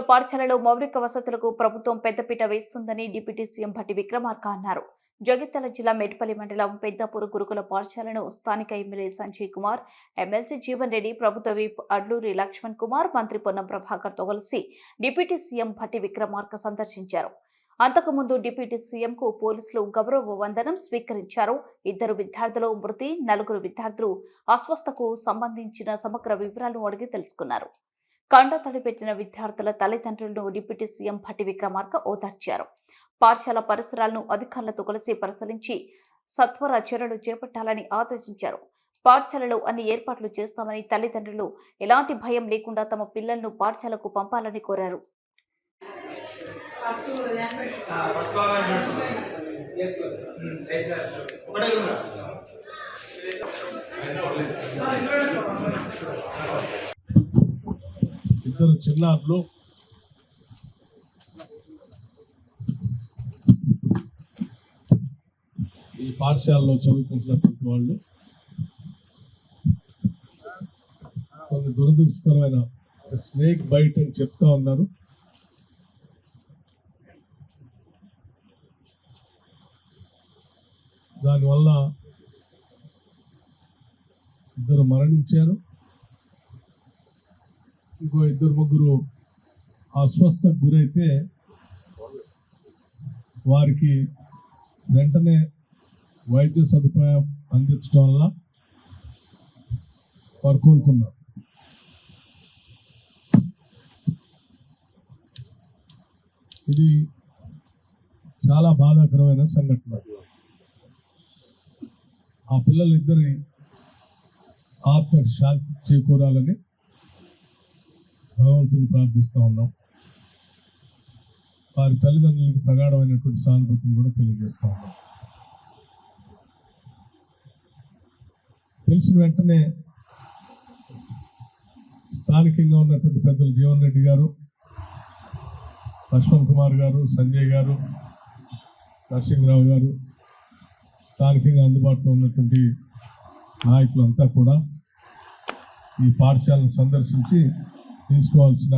పాఠశాలలో మౌలిక వసతులకు ప్రభుత్వం పెద్దపీట వేస్తుందని డిప్యూటీ సీఎం భట్టి విక్రమార్క అన్నారు. జగిత్యాల జిల్లా మేడ్పల్లి మండలం పెద్దపూరు గురుకుల పాఠశాలను స్థానిక ఎమ్మెల్యే సంజయ్ కుమార్ ఎమ్మెల్సీ జీవన్ రెడ్డి ప్రభుత్వ విప్ అడ్లూరి లక్ష్మణ్ కుమార్ మంత్రి పొన్నం ప్రభాకర్తో కలిసి డిప్యూటీ సీఎం భట్టి విక్రమార్క సందర్శించారు. అంతకుముందు డిప్యూటీ సీఎంకు పోలీసులు గౌరవ వందనం స్వీకరించారు. ఇద్దరు విద్యార్థులు మృతి నలుగురు విద్యార్థులు అస్వస్థకు సంబంధించిన సమగ్ర వివరాలను అడిగి తెలుసుకున్నారు. కండతడి పెట్టిన విద్యార్థుల తల్లిదండ్రులను డిప్యూటీ సీఎం భట్టి విక్రమార్క ఓదార్చారు. పాఠశాల పరిసరాలను అధికారులతో కలిసి పరిశీలించి సత్వర చర్యలు చేపట్టాలని ఆదేశించారు. పాఠశాలలో అన్ని ఏర్పాట్లు చేస్తామని తల్లిదండ్రులు ఎలాంటి భయం లేకుండా తమ పిల్లలను పాఠశాలకు పంపాలని కోరారు. ఇద్దరు చిన్నారులు. ఈ పాఠశాలలో చదువుకుంటున్నటువంటి వాళ్ళు. కొన్ని దురదృష్టకరమైన స్నేక్ బైట్ అని చెప్తా ఉన్నారు. దానివల్ల ఇద్దరు మరణించారు. ఇంకో ఇద్దరు ముగ్గురు అస్వస్థకు గురైతే వారికి వెంటనే వైద్య సదుపాయం అందించడం వల్ల వారు కోలుకున్నారు. ఇది చాలా బాధాకరమైన సంఘటన. ఆ పిల్లలిద్దరి ఆత్మకి శాంతి చేకూరాలని భగవంతుని ప్రార్థిస్తూ ఉన్నాం. వారి తల్లిదండ్రులకు ప్రగాఢమైనటువంటి సానుభూతిని కూడా తెలియజేస్తూ ఉన్నాం. తెలిసిన వెంటనే స్థానికంగా ఉన్నటువంటి పెద్దలు జీవన్ రెడ్డి గారు లక్ష్మణ్ కుమార్ గారు సంజయ్ గారు నరసింహరావు గారు స్థానికంగా అందుబాటులో ఉన్నటువంటి నాయకులంతా కూడా ఈ పాఠశాలను సందర్శించి తీసుకోవాల్సిన